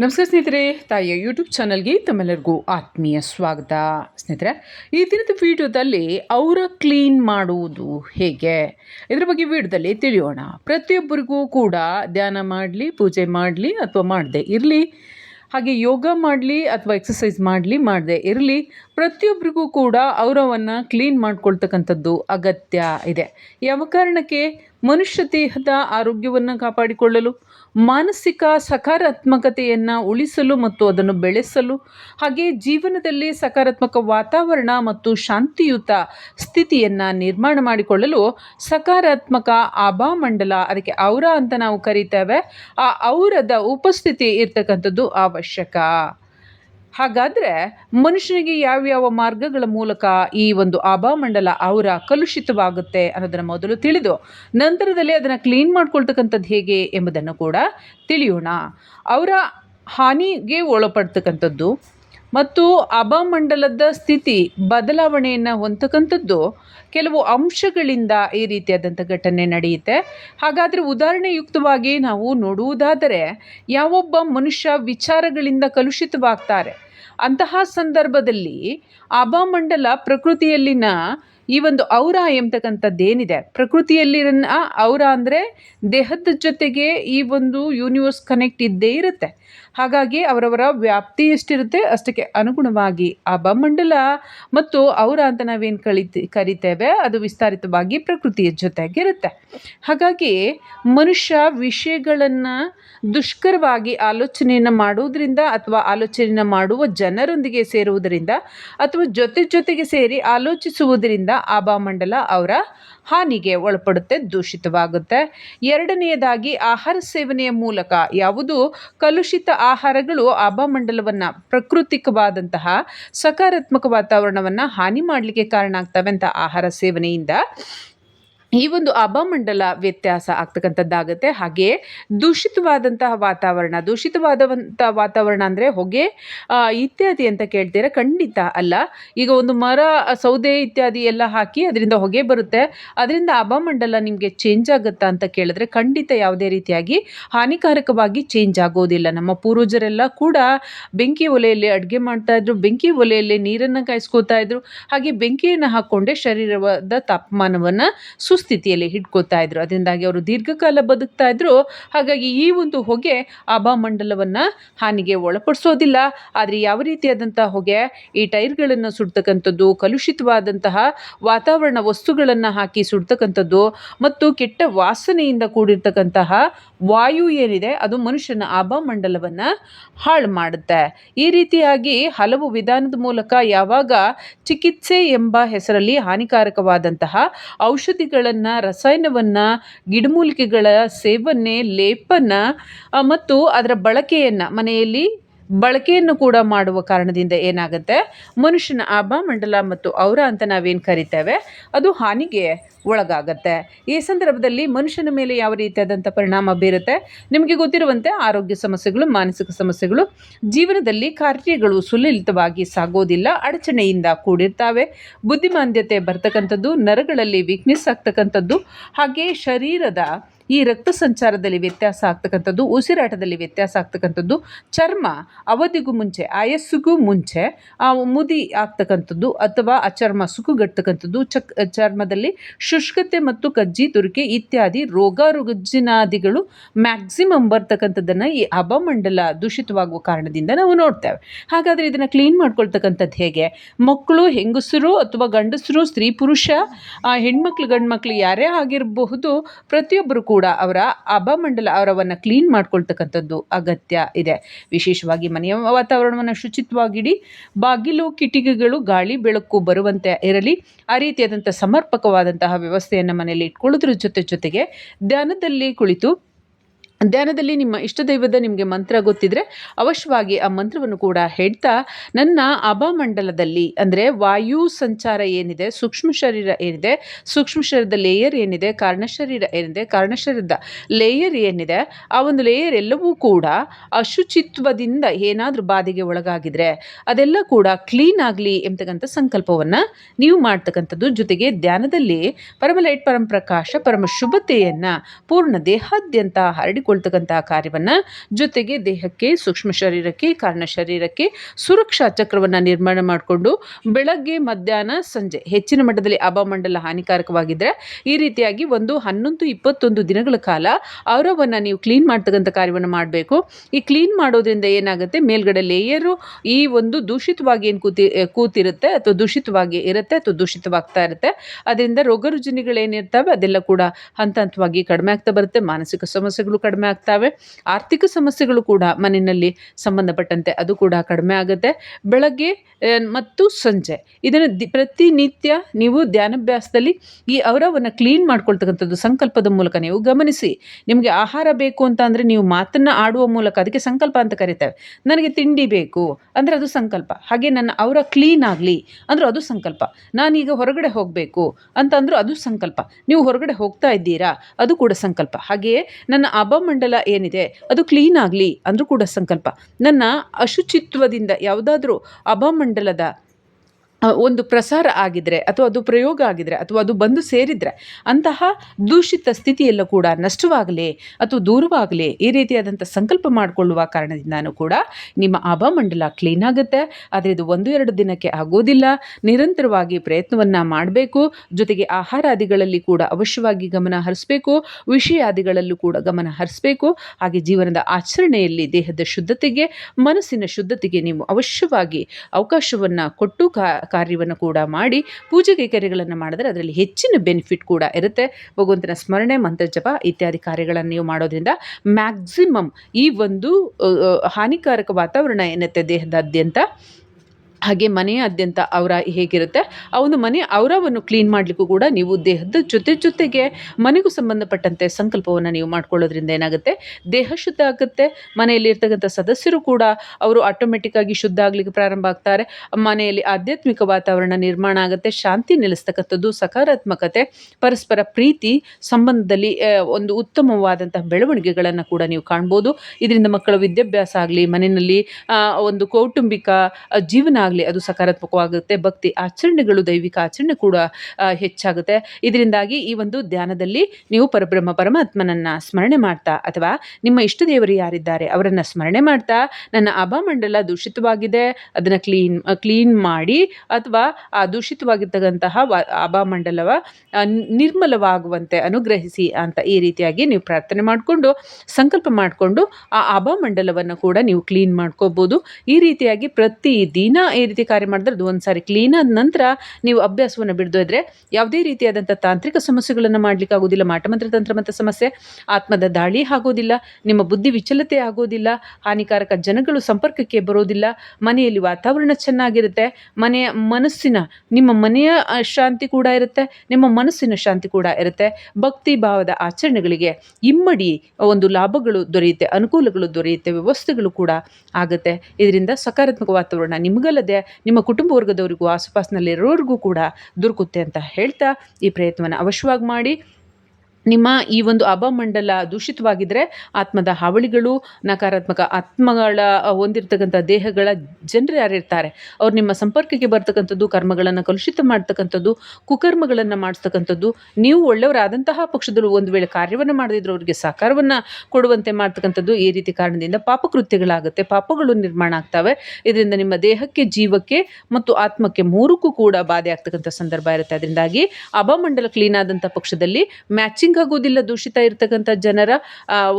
ನಮಸ್ಕಾರ ಸ್ನೇಹಿತರೆ, ತಾಯಿಯ ಯೂಟ್ಯೂಬ್ ಚಾನಲ್ಗೆ ತಮ್ಮೆಲ್ಲರಿಗೂ ಆತ್ಮೀಯ ಸ್ವಾಗತ. ಸ್ನೇಹಿತರೆ, ಈ ದಿನದ ವಿಡಿಯೋದಲ್ಲಿ ಅವರ ಕ್ಲೀನ್ ಮಾಡುವುದು ಹೇಗೆ? ಇದರ ಬಗ್ಗೆ ವಿಡಿಯೋದಲ್ಲಿ ತಿಳಿಯೋಣ. ಪ್ರತಿಯೊಬ್ಬರಿಗೂ ಕೂಡ ಧ್ಯಾನ ಮಾಡಲಿ, ಪೂಜೆ ಮಾಡಲಿ ಅಥವಾ ಮಾಡದೆ ಇರಲಿ. ಹಾಗೆ ಯೋಗ ಮಾಡಲಿ ಅಥವಾ ಎಕ್ಸಸೈಸ್ ಮಾಡಲಿ, ಮಾಡದೆ ಇರಲಿ. ಪ್ರತಿಯೊಬ್ಬರಿಗೂ ಕೂಡ ಅವರವನ್ನು ಕ್ಲೀನ್ ಮಾಡ್ಕೊಳ್ತಕ್ಕಂಥದ್ದು ಅಗತ್ಯ ಇದೆ. ಯಾವ ಕಾರಣಕ್ಕೆ? ಮನುಷ್ಯ ದೇಹದ ಆರೋಗ್ಯವನ್ನು ಕಾಪಾಡಿಕೊಳ್ಳಲು, ಮಾನಸಿಕ ಸಕಾರಾತ್ಮಕತೆಯನ್ನು ಉಳಿಸಲು ಮತ್ತು ಅದನ್ನು ಬೆಳೆಸಲು, ಹಾಗೆ ಜೀವನದಲ್ಲಿ ಸಕಾರಾತ್ಮಕ ವಾತಾವರಣ ಮತ್ತು ಶಾಂತಿಯುತ ಸ್ಥಿತಿಯನ್ನು ನಿರ್ಮಾಣ ಮಾಡಿಕೊಳ್ಳಲು ಸಕಾರಾತ್ಮಕ ಆಭಾಮಂಡಲ ಅದಕ್ಕೆ ಔರ ಅಂತ ನಾವು ಕರಿತೇವೆ. ಆ ಔರದ ಉಪಸ್ಥಿತಿ ಇರ್ತಕ್ಕಂಥದ್ದು ಅವಶ್ಯಕ. ಹಾಗಾದರೆ ಮನುಷ್ಯನಿಗೆ ಯಾವ್ಯಾವ ಮಾರ್ಗಗಳ ಮೂಲಕ ಈ ಒಂದು ಆಭಾಮಂಡಲ ಅವರ ಕಲುಷಿತವಾಗುತ್ತೆ ಅನ್ನೋದನ್ನು ಮೊದಲು ತಿಳಿದು ನಂತರದಲ್ಲಿ ಅದನ್ನು ಕ್ಲೀನ್ ಮಾಡ್ಕೊಳ್ತಕ್ಕಂಥದ್ದು ಹೇಗೆ ಎಂಬುದನ್ನು ಕೂಡ ತಿಳಿಯೋಣ. ಅವರ ಹಾನಿಗೆ ಒಳಪಡ್ತಕ್ಕಂಥದ್ದು ಮತ್ತು ಅಭಾಮಂಡಲದ ಸ್ಥಿತಿ ಬದಲಾವಣೆಯನ್ನು ಹೊಂದತಕ್ಕಂಥದ್ದು ಕೆಲವು ಅಂಶಗಳಿಂದ ಈ ರೀತಿಯಾದಂಥ ಘಟನೆ ನಡೆಯುತ್ತೆ. ಹಾಗಾದರೆ ಉದಾಹರಣೆಯುಕ್ತವಾಗಿ ನಾವು ನೋಡುವುದಾದರೆ ಯಾವೊಬ್ಬ ಮನುಷ್ಯ ವಿಚಾರಗಳಿಂದ ಕಲುಷಿತವಾಗ್ತಾರೆ. ಅಂತಹ ಸಂದರ್ಭದಲ್ಲಿ ಆಭಾಮಂಡಲ ಪ್ರಕೃತಿಯಲ್ಲಿನ ಈ ಒಂದು ಔರ ಎಂಬತಕ್ಕಂಥದ್ದೇನಿದೆ ಪ್ರಕೃತಿಯಲ್ಲಿರನ್ನ ಔರ ಅಂದರೆ ದೇಹದ ಜೊತೆಗೆ ಈ ಒಂದು ಯೂನಿವರ್ಸ್ ಕನೆಕ್ಟ್ ಇದ್ದೇ ಇರುತ್ತೆ. ಹಾಗಾಗಿ ಅವರವರ ವ್ಯಾಪ್ತಿ ಎಷ್ಟಿರುತ್ತೆ? ಅಷ್ಟಕ್ಕೆ ಅನುಗುಣವಾಗಿ ಆ ಬಮಂಡಲ ಮತ್ತು ಔರ ಅಂತ ನಾವೇನು ಕಳಿತಿ, ಕರಿತೇವೆ? ಅದು ವಿಸ್ತಾರಿತವಾಗಿ ಪ್ರಕೃತಿಯ ಜೊತೆಗಿರುತ್ತೆ. ಹಾಗಾಗಿ ಮನುಷ್ಯ ವಿಷಯಗಳನ್ನು ದುಷ್ಕರವಾಗಿ ಆಲೋಚನೆಯನ್ನು ಮಾಡುವುದರಿಂದ ಅಥವಾ ಆಲೋಚನೆಯನ್ನು ಮಾಡುವ ಜನರೊಂದಿಗೆ ಸೇರುವುದರಿಂದ ಅಥವಾ ಜೊತೆ ಜೊತೆಗೆ ಸೇರಿ ಆಲೋಚಿಸುವುದರಿಂದ ಆಭಾಮಂಡಲ ಅವರ ಹಾನಿಗೆ ಒಳಪಡುತ್ತೆ, ದೂಷಿತವಾಗುತ್ತೆ. ಎರಡನೆಯದಾಗಿ, ಆಹಾರ ಸೇವನೆಯ ಮೂಲಕ ಯಾವುದು ಕಲುಷಿತ ಆಹಾರಗಳು ಆಭಾಮಂಡಲವನ್ನು ಪ್ರಕೃತಿಕವಾದಂತಹ ಸಕಾರಾತ್ಮಕ ವಾತಾವರಣವನ್ನು ಹಾನಿ ಮಾಡಲಿಕ್ಕೆ ಕಾರಣ ಆಗ್ತವೆ ಅಂತ ಆಹಾರ ಸೇವನೆಯಿಂದ ಈ ಒಂದು ಅಭಮಂಡಲ ವ್ಯತ್ಯಾಸ ಆಗ್ತಕ್ಕಂಥದ್ದಾಗುತ್ತೆ. ಹಾಗೆ ದೂಷಿತವಾದಂತಹ ವಾತಾವರಣ ದೂಷಿತವಾದಂಥ ವಾತಾವರಣ ಅಂದರೆ ಹೊಗೆ ಇತ್ಯಾದಿ ಅಂತ ಕೇಳ್ತೀರಾ? ಖಂಡಿತ ಅಲ್ಲ. ಈಗ ಒಂದು ಮರ, ಸೌದೆ ಇತ್ಯಾದಿ ಎಲ್ಲ ಹಾಕಿ ಅದರಿಂದ ಹೊಗೆ ಬರುತ್ತೆ. ಅದರಿಂದ ಅಭಮಂಡಲ ನಿಮಗೆ ಚೇಂಜ್ ಆಗುತ್ತಾ ಅಂತ ಕೇಳಿದ್ರೆ ಖಂಡಿತ ಯಾವುದೇ ರೀತಿಯಾಗಿ ಹಾನಿಕಾರಕವಾಗಿ ಚೇಂಜ್ ಆಗೋದಿಲ್ಲ. ನಮ್ಮ ಪೂರ್ವಜರೆಲ್ಲ ಕೂಡ ಬೆಂಕಿ ಒಲೆಯಲ್ಲಿ ಅಡುಗೆ ಮಾಡ್ತಾಯಿದ್ರು ಬೆಂಕಿ ಒಲೆಯಲ್ಲಿ ನೀರನ್ನು ಕಾಯಿಸ್ಕೋತಾ ಇದ್ರು. ಹಾಗೆ ಬೆಂಕಿಯನ್ನು ಹಾಕ್ಕೊಂಡೇ ಶರೀರದ ತಾಪಮಾನವನ್ನು ಸುಸ್ಥಿತಿಯಲ್ಲಿ ಹಿಡ್ಕೋತಾ ಇದ್ರು. ಅದರಿಂದಾಗಿ ಅವರು ದೀರ್ಘಕಾಲ ಬದುಕ್ತಾ ಇದ್ರು. ಹಾಗಾಗಿ ಈ ಒಂದು ಹೊಗೆ ಆಭಾಮಂಡಲವನ್ನು ಹಾನಿಗೆ ಒಳಪಡಿಸೋದಿಲ್ಲ. ಆದರೆ ಯಾವ ರೀತಿಯಾದಂಥ ಹೊಗೆ, ಈ ಟೈರ್ಗಳನ್ನು ಸುಡ್ತಕ್ಕಂಥದ್ದು, ಕಲುಷಿತವಾದಂತಹ ವಾತಾವರಣ ವಸ್ತುಗಳನ್ನು ಹಾಕಿ ಸುಡ್ತಕ್ಕಂಥದ್ದು ಮತ್ತು ಕೆಟ್ಟ ವಾಸನೆಯಿಂದ ಕೂಡಿರ್ತಕ್ಕಂತಹ ವಾಯು ಏನಿದೆ, ಅದು ಮನುಷ್ಯನ ಆಭಾಮಂಡಲವನ್ನು ಹಾಳು ಮಾಡುತ್ತೆ. ಈ ರೀತಿಯಾಗಿ ಹಲವು ವಿಧಾನದ ಮೂಲಕ ಯಾವಾಗ ಚಿಕಿತ್ಸೆ ಎಂಬ ಹೆಸರಲ್ಲಿ ಹಾನಿಕಾರಕವಾದಂತಹ ಔಷಧಿಗಳ ರಸಾಯನವನ್ನು ಗಿಡಮೂಲಿಕೆಗಳ ಸೇವನೆ ಲೇಪನ ಮತ್ತು ಅದರ ಬಳಕೆಯನ್ನು ಮನೆಯಲ್ಲಿ ಬಳಕೆಯನ್ನು ಕೂಡ ಮಾಡುವ ಕಾರಣದಿಂದ ಏನಾಗುತ್ತೆ? ಮನುಷ್ಯನ ಆಭಾಮಂಡಲ ಮತ್ತು ಔರ ಅಂತ ನಾವೇನು ಕರಿತೇವೆ? ಅದು ಹಾನಿಗೆ ಒಳಗಾಗತ್ತೆ. ಈ ಸಂದರ್ಭದಲ್ಲಿ ಮನುಷ್ಯನ ಮೇಲೆ ಯಾವ ರೀತಿಯಾದಂಥ ಪರಿಣಾಮ ಬೀರುತ್ತೆ? ನಿಮಗೆ ಗೊತ್ತಿರುವಂತೆ ಆರೋಗ್ಯ ಸಮಸ್ಯೆಗಳು, ಮಾನಸಿಕ ಸಮಸ್ಯೆಗಳು, ಜೀವನದಲ್ಲಿ ಕಾರ್ಯಗಳು ಸುಲಲಿತವಾಗಿ ಸಾಗೋದಿಲ್ಲ, ಅಡಚಣೆಯಿಂದ ಕೂಡಿರ್ತಾವೆ. ಬುದ್ಧಿಮಾಂದ್ಯತೆ ಬರ್ತಕ್ಕಂಥದ್ದು, ನರಗಳಲ್ಲಿ ವೀಕ್ನೆಸ್ ಆಗ್ತಕ್ಕಂಥದ್ದು, ಹಾಗೆ ಶರೀರದ ಈ ರಕ್ತ ಸಂಚಾರದಲ್ಲಿ ವ್ಯತ್ಯಾಸ ಆಗ್ತಕ್ಕಂಥದ್ದು, ಉಸಿರಾಟದಲ್ಲಿ ವ್ಯತ್ಯಾಸ ಆಗ್ತಕ್ಕಂಥದ್ದು, ಚರ್ಮ ಅವಧಿಗೂ ಮುಂಚೆ, ಆಯಸ್ಸಿಗೂ ಮುಂಚೆ ಮುದಿ ಆಗ್ತಕ್ಕಂಥದ್ದು ಅಥವಾ ಆ ಚರ್ಮ ಚಕ್, ಚರ್ಮದಲ್ಲಿ ಶುಷ್ಕತೆ ಮತ್ತು ಕಜ್ಜಿ, ತುರಿಕೆ ಇತ್ಯಾದಿ ರೋಗ ರುಜಿನಾದಿಗಳು ಮ್ಯಾಕ್ಸಿಮಮ್ ಬರ್ತಕ್ಕಂಥದ್ದನ್ನು ಈ ಅಭಮಂಡಲ ದೂಷಿತವಾಗುವ ಕಾರಣದಿಂದ ನಾವು ನೋಡ್ತೇವೆ. ಹಾಗಾದರೆ ಇದನ್ನು ಕ್ಲೀನ್ ಮಾಡ್ಕೊಳ್ತಕ್ಕಂಥದ್ದು ಹೇಗೆ? ಮಕ್ಕಳು, ಹೆಂಗಸರು ಅಥವಾ ಗಂಡಸರು, ಸ್ತ್ರೀ, ಪುರುಷ ಹೆಣ್ಮಕ್ಳು ಗಂಡು ಮಕ್ಕಳು ಯಾರೇ ಆಗಿರಬಹುದು, ಪ್ರತಿಯೊಬ್ಬರು ಕೂಡ ಕೂಡ ಅವರ ಅಭಮಂಡಲ ಅವರವನ್ನು ಕ್ಲೀನ್ ಮಾಡ್ಕೊಳ್ತಕ್ಕಂಥದ್ದು ಅಗತ್ಯ ಇದೆ. ವಿಶೇಷವಾಗಿ ಮನೆಯ ವಾತಾವರಣವನ್ನು ಶುಚಿತ್ವವಾಗಿಡಿ, ಬಾಗಿಲು, ಕಿಟಕಿಗಳು, ಗಾಳಿ, ಬೆಳಕು ಬರುವಂತೆ ಇರಲಿ. ಆ ರೀತಿಯಾದಂಥ ಸಮರ್ಪಕವಾದಂತಹ ವ್ಯವಸ್ಥೆಯನ್ನು ಮನೆಯಲ್ಲಿ ಇಟ್ಕೊಳ್ಳೋದ್ರ ಜೊತೆ ಜೊತೆಗೆ ಧ್ಯಾನದಲ್ಲಿ ಕುಳಿತು ಧ್ಯಾನದಲ್ಲಿ ನಿಮ್ಮ ಇಷ್ಟ ದೈವದ ನಿಮಗೆ ಮಂತ್ರ ಗೊತ್ತಿದ್ರೆ ಅವಶ್ಯವಾಗಿ ಆ ಮಂತ್ರವನ್ನು ಕೂಡ ಹೇಳ್ತಾ, ನನ್ನ ಅಭಮಂಡಲದಲ್ಲಿ ಅಂದರೆ ವಾಯು ಸಂಚಾರ ಏನಿದೆ, ಸೂಕ್ಷ್ಮ ಶರೀರ ಏನಿದೆ, ಸೂಕ್ಷ್ಮ ಶರೀರದ ಲೇಯರ್ ಏನಿದೆ, ಕಾರಣ ಶರೀರ ಏನಿದೆ, ಕಾರಣ ಶರೀರದ ಲೇಯರ್ ಏನಿದೆ, ಆ ಒಂದು ಲೇಯರ್ ಎಲ್ಲವೂ ಕೂಡ ಅಶುಚಿತ್ವದಿಂದ ಏನಾದರೂ ಬಾಧೆಗೆ ಒಳಗಾಗಿದ್ರೆ ಅದೆಲ್ಲ ಕೂಡ ಕ್ಲೀನ್ ಆಗಲಿ ಎಂಬತಕ್ಕಂಥ ಸಂಕಲ್ಪವನ್ನು ನೀವು ಮಾಡ್ತಕ್ಕಂಥದ್ದು. ಜೊತೆಗೆ ಧ್ಯಾನದಲ್ಲಿ ಪರಮ ಲೈಟ್ ಪರಮ ಪ್ರಕಾಶ, ಪರಮ ಶುಭತೆಯನ್ನು ಪೂರ್ಣ ದೇಹಾದ್ಯಂತ ಹರಡಿ ಮಾಡಿಕೊಳ್ತಕ್ಕಂತಹ ಕಾರ್ಯವನ್ನು ಜೊತೆಗೆ ದೇಹಕ್ಕೆ, ಸೂಕ್ಷ್ಮ ಶರೀರಕ್ಕೆ, ಕಾರಣ ಶರೀರಕ್ಕೆ ಸುರಕ್ಷಾ ಚಕ್ರವನ್ನು ನಿರ್ಮಾಣ ಮಾಡಿಕೊಂಡು ಬೆಳಗ್ಗೆ, ಮಧ್ಯಾಹ್ನ, ಸಂಜೆ ಹೆಚ್ಚಿನ ಮಟ್ಟದಲ್ಲಿ ಅಭಮಂಡಲ ಹಾನಿಕಾರಕವಾಗಿದ್ದರೆ ಈ ರೀತಿಯಾಗಿ ಒಂದು ಹನ್ನೊಂದು, ಇಪ್ಪತ್ತೊಂದು ದಿನಗಳ ಕಾಲ ಅವರವನ್ನು ನೀವು ಕ್ಲೀನ್ ಮಾಡ್ತಕ್ಕಂಥ ಕಾರ್ಯವನ್ನು ಮಾಡಬೇಕು. ಈ ಕ್ಲೀನ್ ಮಾಡೋದ್ರಿಂದ ಏನಾಗುತ್ತೆ? ಮೇಲ್ಗಡೆ ಲೇಯರು ಈ ಒಂದು ದೂಷಿತವಾಗಿ ಏನು ಕೂತಿ, ಕೂತಿರುತ್ತೆ ಅಥವಾ ದೂಷಿತವಾಗಿ ಇರುತ್ತೆ ಅಥವಾ ದೂಷಿತವಾಗ್ತಾ ಇರುತ್ತೆ. ಅದರಿಂದ ರೋಗ ರುಜಿನಿಗಳೇನಿರ್ತವೆ ಅದೆಲ್ಲ ಕೂಡ ಹಂತ ಹಂತವಾಗಿ ಕಡಿಮೆ ಆಗ್ತಾ ಬರುತ್ತೆ. ಮಾನಸಿಕ ಸಮಸ್ಯೆಗಳು ಕಡಿಮೆ ಆಗ್ತವೆ. ಆರ್ಥಿಕ ಸಮಸ್ಯೆಗಳು ಕೂಡ ಮನೆಯಲ್ಲಿ ಸಂಬಂಧಪಟ್ಟಂತೆ ಅದು ಕೂಡ ಕಡಿಮೆ ಆಗುತ್ತೆ. ಬೆಳಗ್ಗೆ ಮತ್ತು ಸಂಜೆ ಇದನ್ನು ದಿ, ಪ್ರತಿನಿತ್ಯ ನೀವು ಧ್ಯಾನಾಭ್ಯಾಸದಲ್ಲಿ ಈ ಅವರವನ್ನು ಕ್ಲೀನ್ ಮಾಡ್ಕೊಳ್ತಕ್ಕಂಥದ್ದು ಸಂಕಲ್ಪದ ಮೂಲಕ ನೀವು ಗಮನಿಸಿ. ನಿಮಗೆ ಆಹಾರ ಬೇಕು ಅಂತ ಅಂದರೆ ನೀವು ಮಾತನ್ನು ಆಡುವ ಮೂಲಕ ಅದಕ್ಕೆ ಸಂಕಲ್ಪ ಅಂತ ಕರಿತೇವೆ. ನನಗೆ ತಿಂಡಿ ಬೇಕು ಅಂದರೆ ಅದು ಸಂಕಲ್ಪ. ಹಾಗೆ ನನ್ನ ಅವರ ಕ್ಲೀನ್ ಆಗಲಿ ಅಂದರೆ ಅದು ಸಂಕಲ್ಪ. ನಾನೀಗ ಹೊರಗಡೆ ಹೋಗಬೇಕು ಅಂತಂದರೂ ಅದು ಸಂಕಲ್ಪ. ನೀವು ಹೊರಗಡೆ ಹೋಗ್ತಾ ಇದ್ದೀರಾ ಅದು ಕೂಡ ಸಂಕಲ್ಪ. ಹಾಗೆಯೇ ನನ್ನ ಅಭಮಂಡಲ ಏನಿದೆ ಅದು ಕ್ಲೀನ್ ಆಗಲಿ ಅಂದರೂ ಕೂಡ ಸಂಕಲ್ಪ. ನನ್ನ ಅಶುಚಿತ್ವದಿಂದ ಯಾವುದಾದ್ರೂ ಅಭಮಂಡಲದ ಒಂದು ಪ್ರಸಾರ ಆಗಿದ್ರೆ ಅಥವಾ ಅದು ಪ್ರಯೋಗ ಆಗಿದ್ರೆ ಅಥವಾ ಅದು ಬಂದು ಸೇರಿದ್ರೆ ಅಂತಹ ದೂಷಿತ ಸ್ಥಿತಿಯೆಲ್ಲ ಕೂಡ ನಷ್ಟವಾಗಲಿ ಅಥವಾ ದೂರವಾಗಲಿ ಈ ರೀತಿಯಾದಂಥ ಸಂಕಲ್ಪ ಮಾಡಿಕೊಳ್ಳುವ ಕಾರಣದಿಂದನೂ ಕೂಡ ನಿಮ್ಮ ಆಭಾಮಂಡಲ ಕ್ಲೀನ್ ಆಗುತ್ತೆ. ಆದರೆ ಇದು ಒಂದು ಎರಡು ದಿನಕ್ಕೆ ಆಗೋದಿಲ್ಲ. ನಿರಂತರವಾಗಿ ಪ್ರಯತ್ನವನ್ನು ಮಾಡಬೇಕು. ಜೊತೆಗೆ ಆಹಾರಾದಿಗಳಲ್ಲಿ ಕೂಡ ಅವಶ್ಯವಾಗಿ ಗಮನ ಹರಿಸಬೇಕು. ವಿಷಯಾದಿಗಳಲ್ಲೂ ಕೂಡ ಗಮನ ಹರಿಸಬೇಕು. ಹಾಗೆ ಜೀವನದ ಆಚರಣೆಯಲ್ಲಿ ದೇಹದ ಶುದ್ಧತೆಗೆ, ಮನಸ್ಸಿನ ಶುದ್ಧತೆಗೆ ನೀವು ಅವಶ್ಯವಾಗಿ ಅವಕಾಶವನ್ನು ಕೊಟ್ಟು ಕಾ ಕಾರ್ಯವನ್ನು ಕೂಡ ಮಾಡಿ ಪೂಜೆ ಕೈಕರ್ಯಗಳನ್ನು ಮಾಡಿದ್ರೆ ಅದರಲ್ಲಿ ಹೆಚ್ಚಿನ ಬೆನಿಫಿಟ್ ಕೂಡ ಇರುತ್ತೆ. ಭಗವಂತನ ಸ್ಮರಣೆ, ಮಂತ್ರಜಪ ಇತ್ಯಾದಿ ಕಾರ್ಯಗಳನ್ನು ನೀವು ಮಾಡೋದ್ರಿಂದ ಮ್ಯಾಕ್ಸಿಮಮ್ ಈ ಒಂದು ಹಾನಿಕಾರಕ ವಾತಾವರಣ ಏನತ್ತೆ ದೇಹದಾದ್ಯಂತ. ಹಾಗೆ ಮನೆಯಾದ್ಯಂತ ಅವರ ಹೇಗಿರುತ್ತೆ, ಆ ಒಂದು ಮನೆ ಅವರವನ್ನು ಕ್ಲೀನ್ ಮಾಡಲಿಕ್ಕೂ ಕೂಡ ನೀವು ದೇಹದ ಜೊತೆ ಜೊತೆಗೆ ಮನೆಗೂ ಸಂಬಂಧಪಟ್ಟಂತೆ ಸಂಕಲ್ಪವನ್ನು ನೀವು ಮಾಡ್ಕೊಳ್ಳೋದ್ರಿಂದ ಏನಾಗುತ್ತೆ? ದೇಹ ಶುದ್ಧ ಆಗುತ್ತೆ, ಮನೆಯಲ್ಲಿ ಇರ್ತಕ್ಕಂಥ ಸದಸ್ಯರು ಕೂಡ ಅವರು ಆಟೋಮೆಟಿಕ್ಕಾಗಿ ಶುದ್ಧ ಆಗಲಿಕ್ಕೆ ಪ್ರಾರಂಭ ಆಗ್ತಾರೆ, ಮನೆಯಲ್ಲಿ ಆಧ್ಯಾತ್ಮಿಕ ವಾತಾವರಣ ನಿರ್ಮಾಣ ಆಗುತ್ತೆ, ಶಾಂತಿ ನೆಲೆಸ್ತಕ್ಕಂಥದ್ದು, ಸಕಾರಾತ್ಮಕತೆ, ಪರಸ್ಪರ ಪ್ರೀತಿ ಸಂಬಂಧದಲ್ಲಿ ಒಂದು ಉತ್ತಮವಾದಂತಹ ಬೆಳವಣಿಗೆಗಳನ್ನು ಕೂಡ ನೀವು ಕಾಣ್ಬೋದು. ಇದರಿಂದ ಮಕ್ಕಳ ವಿದ್ಯಾಭ್ಯಾಸ ಆಗಲಿ, ಮನೆಯಲ್ಲಿ ಒಂದು ಕೌಟುಂಬಿಕ ಜೀವನ ಆಗಲಿ, ಅದು ಸಕಾರಾತ್ಮಕವಾಗುತ್ತೆ. ಭಕ್ತಿ ಆಚರಣೆಗಳು ದೈವಿಕ ಆಚರಣೆ ಕೂಡ ಹೆಚ್ಚಾಗುತ್ತೆ. ಇದರಿಂದಾಗಿ ಈ ಒಂದು ಧ್ಯಾನದಲ್ಲಿ ನೀವು ಪರಬ್ರಹ್ಮ ಪರಮಾತ್ಮನನ್ನು ಸ್ಮರಣೆ ಮಾಡ್ತಾ ಅಥವಾ ನಿಮ್ಮ ಇಷ್ಟ ದೇವರು ಯಾರಿದ್ದಾರೆ ಅವರನ್ನು ಸ್ಮರಣೆ ಮಾಡ್ತಾ, ನನ್ನ ಅಭಾಮಂಡಲ ದೂಷಿತವಾಗಿದೆ, ಅದನ್ನು ಕ್ಲೀನ್ ಕ್ಲೀನ್ ಮಾಡಿ ಅಥವಾ ಆ ದೂಷಿತವಾಗಿರ್ತಕ್ಕಂತಹ ವ ಅಭಾಮಂಡಲವ ನಿರ್ಮಲವಾಗುವಂತೆ ಅನುಗ್ರಹಿಸಿ ಅಂತ ಈ ರೀತಿಯಾಗಿ ನೀವು ಪ್ರಾರ್ಥನೆ ಮಾಡಿಕೊಂಡು, ಸಂಕಲ್ಪ ಮಾಡಿಕೊಂಡು ಆ ಅಭಾಮಂಡಲವನ್ನು ಕೂಡ ನೀವು ಕ್ಲೀನ್ ಮಾಡ್ಕೋಬೋದು. ಈ ರೀತಿಯಾಗಿ ಪ್ರತಿ ದಿನ ಈ ರೀತಿ ಕಾರ್ಯ ಮಾಡಿದ್ರೆ ಅದು ಒಂದು ಸಾರಿ ಕ್ಲೀನ್ ಆದ ನಂತರ ನೀವು ಅಭ್ಯಾಸವನ್ನು ಬಿಡ್ದೋದ್ರೆ ಯಾವುದೇ ರೀತಿಯಾದಂಥ ತಾಂತ್ರಿಕ ಸಮಸ್ಯೆಗಳನ್ನು ಮಾಡಲಿಕ್ಕೆ ಆಗೋದಿಲ್ಲ. ಮಾಟಮಂತ್ರ ತಂತ್ರಮಂತ್ರ ಸಮಸ್ಯೆ, ಆತ್ಮದ ದಾಳಿ ಆಗೋದಿಲ್ಲ, ನಿಮ್ಮ ಬುದ್ಧಿ ವಿಚಲತೆ ಆಗೋದಿಲ್ಲ, ಹಾನಿಕಾರಕ ಜನಗಳು ಸಂಪರ್ಕಕ್ಕೆ ಬರೋದಿಲ್ಲ, ಮನೆಯಲ್ಲಿ ವಾತಾವರಣ ಚೆನ್ನಾಗಿರುತ್ತೆ, ಮನೆಯ ಮನಸ್ಸಿನ, ನಿಮ್ಮ ಮನೆಯ ಶಾಂತಿ ಕೂಡ ಇರುತ್ತೆ, ನಿಮ್ಮ ಮನಸ್ಸಿನ ಶಾಂತಿ ಕೂಡ ಇರುತ್ತೆ, ಭಕ್ತಿ ಭಾವದ ಆಚರಣೆಗಳಿಗೆ ಇಮ್ಮಡಿ ಒಂದು ಲಾಭಗಳು ದೊರೆಯುತ್ತೆ, ಅನುಕೂಲಗಳು ದೊರೆಯುತ್ತೆ, ವ್ಯವಸ್ಥೆಗಳು ಕೂಡ ಆಗುತ್ತೆ. ಇದರಿಂದ ಸಕಾರಾತ್ಮಕ ವಾತಾವರಣ ನಿಮಗಲ್ಲದೆ ನಿಮ್ಮ ಕುಟುಂಬ ವರ್ಗದವರಿಗೂ ಆಸುಪಾಸಿನಲ್ಲಿರೋರಿಗೂ ಕೂಡ ದೊರಕುತ್ತೆ ಅಂತ ಹೇಳ್ತಾ ಈ ಪ್ರಯತ್ನವನ್ನು ಅವಶ್ಯವಾಗಿ ಮಾಡಿ. ನಿಮ್ಮ ಈ ಒಂದು ಅಭಮಂಡಲ ದೂಷಿತವಾಗಿದ್ದರೆ ಆತ್ಮದ ಹಾವಳಿಗಳು, ನಕಾರಾತ್ಮಕ ಆತ್ಮಗಳ ಹೊಂದಿರ್ತಕ್ಕಂಥ ದೇಹಗಳ ಜನರು ಯಾರಿರ್ತಾರೆ ಅವ್ರು ನಿಮ್ಮ ಸಂಪರ್ಕಕ್ಕೆ ಬರ್ತಕ್ಕಂಥದ್ದು, ಕರ್ಮಗಳನ್ನು ಕಲುಷಿತ ಮಾಡ್ತಕ್ಕಂಥದ್ದು, ಕುಕರ್ಮಗಳನ್ನು ಮಾಡಿಸ್ತಕ್ಕಂಥದ್ದು ನೀವು ಒಳ್ಳೆಯವರಾದಂತಹ ಪಕ್ಷದಲ್ಲೂ ಒಂದು ವೇಳೆ ಕಾರ್ಯವನ್ನು ಮಾಡದಿದ್ರು ಅವರಿಗೆ ಸಹಕಾರವನ್ನು ಕೊಡುವಂತೆ ಮಾಡ್ತಕ್ಕಂಥದ್ದು ಈ ರೀತಿ ಕಾರಣದಿಂದ ಪಾಪಕೃತ್ಯಗಳಾಗುತ್ತೆ, ಪಾಪಗಳು ನಿರ್ಮಾಣ ಆಗ್ತವೆ. ಇದರಿಂದ ನಿಮ್ಮ ದೇಹಕ್ಕೆ, ಜೀವಕ್ಕೆ ಮತ್ತು ಆತ್ಮಕ್ಕೆ ಮೂರಕ್ಕೂ ಕೂಡ ಬಾಧೆ ಆಗ್ತಕ್ಕಂಥ ಸಂದರ್ಭ ಇರುತ್ತೆ. ಅದರಿಂದಾಗಿ ಅಭಮಂಡಲ ಕ್ಲೀನ್ ಆದಂಥ ಪಕ್ಷದಲ್ಲಿ ಮ್ಯಾಚಿಂಗ್ ಆಗೋದಿಲ್ಲ, ದೂಷಿತ ಇರ್ತಕ್ಕಂಥ ಜನರ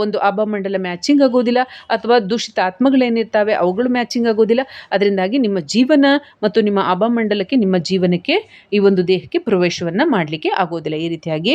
ಒಂದು ಅಭಮಂಡಲ ಮ್ಯಾಚಿಂಗ್ ಆಗೋದಿಲ್ಲ ಅಥವಾ ದೂಷಿತ ಆತ್ಮಗಳೇನಿರ್ತಾವೆ ಅವುಗಳು ಮ್ಯಾಚಿಂಗ್ ಆಗೋದಿಲ್ಲ. ಅದರಿಂದಾಗಿ ನಿಮ್ಮ ಜೀವನ ಮತ್ತು ನಿಮ್ಮ ಅಭಮಂಡಲಕ್ಕೆ ನಿಮ್ಮ ಜೀವನಕ್ಕೆ ಈ ಒಂದು ದೇಹಕ್ಕೆ ಪ್ರವೇಶವನ್ನು ಮಾಡಲಿಕ್ಕೆ ಆಗೋದಿಲ್ಲ. ಈ ರೀತಿಯಾಗಿ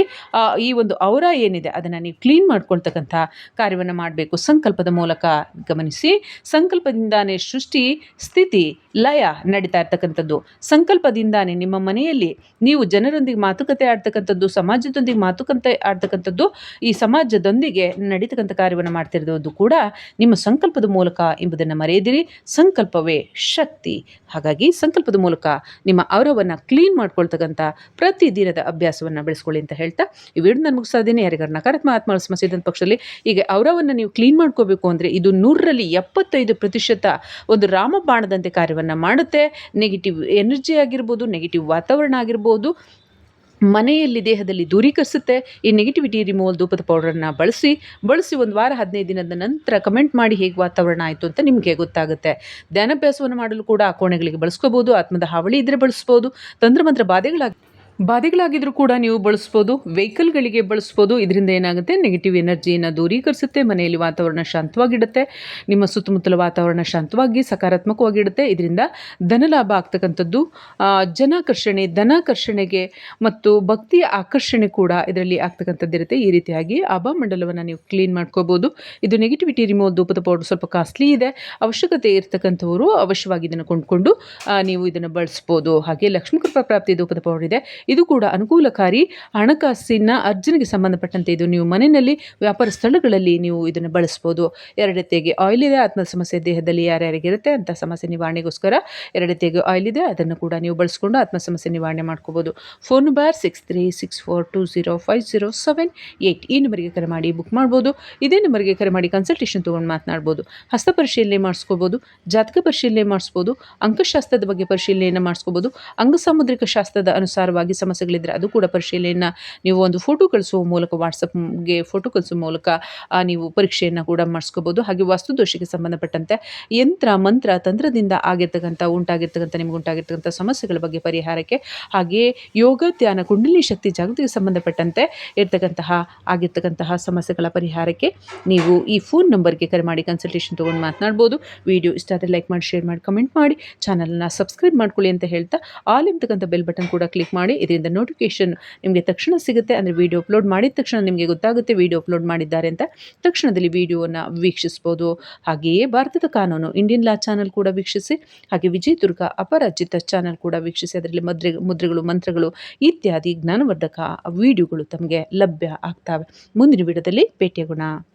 ಈ ಒಂದು ಅವರ ಏನಿದೆ ಅದನ್ನು ನೀವು ಕ್ಲೀನ್ ಮಾಡ್ಕೊಳ್ತಕ್ಕಂಥ ಕಾರ್ಯವನ್ನು ಮಾಡಬೇಕು. ಸಂಕಲ್ಪದ ಮೂಲಕ ಗಮನಿಸಿ. ಸಂಕಲ್ಪದಿಂದಾನೇ ಸೃಷ್ಟಿ, ಸ್ಥಿತಿ, ಲಯ ನಡೀತಾ ಇರ್ತಕ್ಕಂಥದ್ದು. ಸಂಕಲ್ಪದಿಂದಾನೇ ನಿಮ್ಮ ಮನೆಯಲ್ಲಿ ನೀವು ಜನರೊಂದಿಗೆ ಮಾತುಕತೆ ಆಡ್ತಕ್ಕಂಥದ್ದು, ಸಮಾಜದೊಂದಿಗೆ ಮಾತುಕತೆ ಆಡ್ತಕ್ಕಂಥದ್ದು ಈ ಸಮಾಜದೊಂದಿಗೆ ನಡೀತಕ್ಕಂಥ ಕಾರ್ಯವನ್ನು ಮಾಡ್ತಿರೋದು ಕೂಡ ನಿಮ್ಮ ಸಂಕಲ್ಪದ ಮೂಲಕ ಎಂಬುದನ್ನು ಮರೆಯದಿರಿ. ಸಂಕಲ್ಪವೇ ಶಕ್ತಿ. ಹಾಗಾಗಿ ಸಂಕಲ್ಪದ ಮೂಲಕ ನಿಮ್ಮ ಅವರವನ್ನು ಕ್ಲೀನ್ ಮಾಡ್ಕೊಳ್ತಕ್ಕಂಥ ಪ್ರತಿ ದಿನದ ಅಭ್ಯಾಸವನ್ನು ಬೆಳೆಸ್ಕೊಳ್ಳಿ ಅಂತ ಹೇಳ್ತಾ ಈ ವಿಡಿಯೋ ನಾನು ಮುಗಿಸ್ತಾ ಇದ್ದೀನಿ. ಯಾರಿಗಾರು ನಕಾರಾತ್ಮಕ ಆತ್ಮ ಸಮಸ್ಯೆ ಇದ್ದಂಥ ಪಕ್ಷದಲ್ಲಿ ಈಗ ಅವರವನ್ನು ನೀವು ಕ್ಲೀನ್ ಮಾಡ್ಕೋಬೇಕು ಅಂದರೆ ಇದು ನೂರರಲ್ಲಿ ಎಪ್ಪತ್ತೈದು ಪ್ರತಿಶತ ಒಂದು ರಾಮಬಾಣದಂತೆ ಕಾರ್ಯವನ್ನು ಮಾಡುತ್ತೆ. ನೆಗೆಟಿವ್ ಎನರ್ಜಿ ಆಗಿರ್ಬೋದು ನೆಗೆಟಿವ್ ವಾತಾವರಣ ಆಗಿರ್ಬೋದು ಮನೆಯಲ್ಲಿ ದೇಹದಲ್ಲಿ ದೂರೀಕರಿಸುತ್ತೆ. ಈ ನೆಗೆಟಿವಿಟಿ ರಿಮೂವಲ್ ಧೂಪದ ಪೌಡರನ್ನು ಬಳಸಿ ಬಳಸಿ ಒಂದು ವಾರ, ಹದಿನೈದು ದಿನದ ನಂತರ ಕಮೆಂಟ್ ಮಾಡಿ ಹೇಗೆ ವಾತಾವರಣ ಆಯಿತು ಅಂತ ನಿಮಗೆ ಗೊತ್ತಾಗುತ್ತೆ. ಧ್ಯಾನಾಭ್ಯಾಸವನ್ನು ಮಾಡಲು ಕೂಡ ಆ ಕೋಣೆಗಳಿಗೆ ಬಳಸ್ಕೋಬೋದು, ಆತ್ಮದ ಹಾವಳಿ ಇದ್ದರೆ ಬಳಸ್ಬೋದು, ತಂತ್ರಮಂತ್ರ ಬಾಧೆಗಳಾಗಿ ಬಾಧೆಗಳಾಗಿದ್ರೂ ಕೂಡ ನೀವು ಬಳಸ್ಬೋದು, ವೆಹಿಕಲ್ಗಳಿಗೆ ಬಳಸ್ಬೋದು. ಇದರಿಂದ ಏನಾಗುತ್ತೆ? ನೆಗೆಟಿವ್ ಎನರ್ಜಿಯನ್ನು ದೂರೀಕರಿಸುತ್ತೆ, ಮನೆಯಲ್ಲಿ ವಾತಾವರಣ ಶಾಂತವಾಗಿಡುತ್ತೆ. ನಿಮ್ಮ ಸುತ್ತಮುತ್ತಲ ವಾತಾವರಣ ಶಾಂತವಾಗಿ, ಸಕಾರಾತ್ಮಕವಾಗಿಡುತ್ತೆ. ಇದರಿಂದ ಧನಲಾಭ ಆಗ್ತಕ್ಕಂಥದ್ದು ಜನಾಕರ್ಷಣೆ, ಧನಾಕರ್ಷಣೆಗೆ ಮತ್ತು ಭಕ್ತಿಯ ಆಕರ್ಷಣೆ ಕೂಡ ಇದರಲ್ಲಿ ಆಗ್ತಕ್ಕಂಥದ್ದಿರುತ್ತೆ. ಈ ರೀತಿಯಾಗಿ ಆಭಾಮಂಡಲವನ್ನು ನೀವು ಕ್ಲೀನ್ ಮಾಡ್ಕೋಬೋದು. ಇದು ನೆಗೆಟಿವಿಟಿ ರಿಮೂವ್ ಧೂಪದ ಪೌಡರ್ ಸ್ವಲ್ಪ ಕಾಸ್ಟ್ಲಿ ಇದೆ. ಅವಶ್ಯಕತೆ ಇರತಕ್ಕಂಥವರು ಅವಶ್ಯವಾಗಿ ಇದನ್ನು ಕೊಂಡ್ಕೊಂಡು ನೀವು ಇದನ್ನು ಬಳಸ್ಬೋದು. ಹಾಗೆ ಲಕ್ಷ್ಮೀ ಕೃಪಾ ಪ್ರಾಪ್ತಿ ಧೂಪದ ಪೌಡರ್ ಇದೆ. ಇದು ಕೂಡ ಅನುಕೂಲಕಾರಿ. ಹಣಕಾಸಿನ ಅರ್ಜನೆಗೆ ಸಂಬಂಧಪಟ್ಟಂತೆ ಇದು ನೀವು ಮನೆಯಲ್ಲಿ ವ್ಯಾಪಾರ ಸ್ಥಳಗಳಲ್ಲಿ ನೀವು ಇದನ್ನು ಬಳಸ್ಬೋದು. ಎರಡತೆಗೆ ಆಯಿಲ್ ಇದೆ, ಆತ್ಮದ ಸಮಸ್ಯೆ ದೇಹದಲ್ಲಿ ಯಾರ್ಯಾರಿಗಿರುತ್ತೆ ಅಂತ ಸಮಸ್ಯೆ ನಿವಾರಣೆಗೋಸ್ಕರ ಎರಡತೆಗೆ ಆಯಿಲ್ ಇದೆ, ಅದನ್ನು ಕೂಡ ನೀವು ಬಳಸ್ಕೊಂಡು ಆತ್ಮ ಸಮಸ್ಯೆ ನಿವಾರಣೆ ಮಾಡ್ಕೋಬೋದು. Phone number six three six four two zero five zero seven eight ಈ ನಂಬರಿಗೆ ಕರೆ ಮಾಡಿ ಬುಕ್ ಮಾಡ್ಬೋದು. ಇದೇ ನಂಬರಿಗೆ ಕರೆ ಮಾಡಿ ಕನ್ಸಲ್ಟೇಷನ್ ತೊಗೊಂಡು ಮಾತನಾಡ್ಬೋದು. ಹಸ್ತ ಪರಿಶೀಲನೆ ಮಾಡಿಸ್ಕೋಬೋದು, ಜಾತಕ ಪರಿಶೀಲನೆ ಮಾಡಿಸ್ಬೋದು, ಅಂಕಶಾಸ್ತ್ರದ ಬಗ್ಗೆ ಪರಿಶೀಲನೆಯನ್ನು ಮಾಡಿಸ್ಕೋಬೋದು, ಅಂಗಸಾಮುದ್ರಿಕ ಶಾಸ್ತ್ರದ ಅನುಸಾರವಾಗಿ ಸಮಸ್ಯೆಗಳಿದ್ದರೆ ಅದು ಕೂಡ ಪರಿಶೀಲನೆಯನ್ನು ನೀವು ಒಂದು ಫೋಟೋ ಕಳಿಸುವ ಮೂಲಕ ವಾಟ್ಸಪ್ಗೆ ಫೋಟೋ ಕಳಿಸುವ ಮೂಲಕ ನೀವು ಪರೀಕ್ಷೆಯನ್ನು ಕೂಡ ಮಾಡಿಸ್ಕೋಬೋದು. ಹಾಗೆ ವಾಸ್ತುದೋಷಕ್ಕೆ ಸಂಬಂಧಪಟ್ಟಂತೆ ಯಂತ್ರ, ಮಂತ್ರ, ತಂತ್ರದಿಂದ ಆಗಿರ್ತಕ್ಕಂಥ, ಉಂಟಾಗಿರ್ತಕ್ಕಂಥ, ನಿಮಗೆ ಉಂಟಾಗಿರ್ತಕ್ಕಂಥ ಸಮಸ್ಯೆಗಳ ಬಗ್ಗೆ ಪರಿಹಾರಕ್ಕೆ ಹಾಗೆಯೇ ಯೋಗ, ಧ್ಯಾನ, ಕುಂಡಲಿ ಶಕ್ತಿ ಜಾಗೃತಿಗೆ ಸಂಬಂಧಪಟ್ಟಂತೆ ಇರ್ತಕ್ಕಂತಹ, ಆಗಿರ್ತಕ್ಕಂತಹ ಸಮಸ್ಯೆಗಳ ಪರಿಹಾರಕ್ಕೆ ನೀವು ಈ ಫೋನ್ ನಂಬರ್ಗೆ ಕರೆ ಮಾಡಿ ಕನ್ಸಲ್ಟೇಷನ್ ತೊಗೊಂಡು ಮಾತನಾಡ್ಬೋದು. ವಿಡಿಯೋ ಇಷ್ಟ ಆದರೆ ಲೈಕ್ ಮಾಡಿ ಶೇರ್ ಮಾಡಿ ಕಮೆಂಟ್ ಮಾಡಿ. ಚಾನಲ್ನ ಸಬ್ಸ್ಕ್ರೈಬ್ ಮಾಡ್ಕೊಳ್ಳಿ ಅಂತ ಹೇಳ್ತಾ, ಆಲ್ ಇರ್ತಕ್ಕಂಥ ಬೆಲ್ ಬಟನ್ ಕೂಡ ಕ್ಲಿಕ್ ಮಾಡಿ. ಇದರಿಂದ ನೋಟಿಫಿಕೇಶನ್ ನಿಮಗೆ ತಕ್ಷಣ ಸಿಗುತ್ತೆ. ಅಂದರೆ ವಿಡಿಯೋ ಅಪ್ಲೋಡ್ ಮಾಡಿದ ತಕ್ಷಣ ನಿಮಗೆ ಗೊತ್ತಾಗುತ್ತೆ ವಿಡಿಯೋ ಅಪ್ಲೋಡ್ ಮಾಡಿದ್ದಾರೆ ಅಂತ ತಕ್ಷಣದಲ್ಲಿ ವಿಡಿಯೋವನ್ನು ವೀಕ್ಷಿಸ್ಬೋದು. ಹಾಗೆಯೇ ಭಾರತದ ಕಾನೂನು ಇಂಡಿಯನ್ ಲಾ ಚಾನಲ್ ಕೂಡ ವೀಕ್ಷಿಸಿ, ಹಾಗೆ ವಿಜಯ್ ದುರ್ಗ ಅಪರಾಜಿತ ಚಾನಲ್ ಕೂಡ ವೀಕ್ಷಿಸಿ, ಅದರಲ್ಲಿ ಮುದ್ರೆ, ಮುದ್ರೆಗಳು, ಮಂತ್ರಗಳು ಇತ್ಯಾದಿ ಜ್ಞಾನವರ್ಧಕ ವಿಡಿಯೋಗಳು ತಮಗೆ ಲಭ್ಯ ಆಗ್ತವೆ. ಮುಂದಿನ ವಿಡಿಯೋದಲ್ಲಿ ಭೇಟಿಯಾಗೋಣ.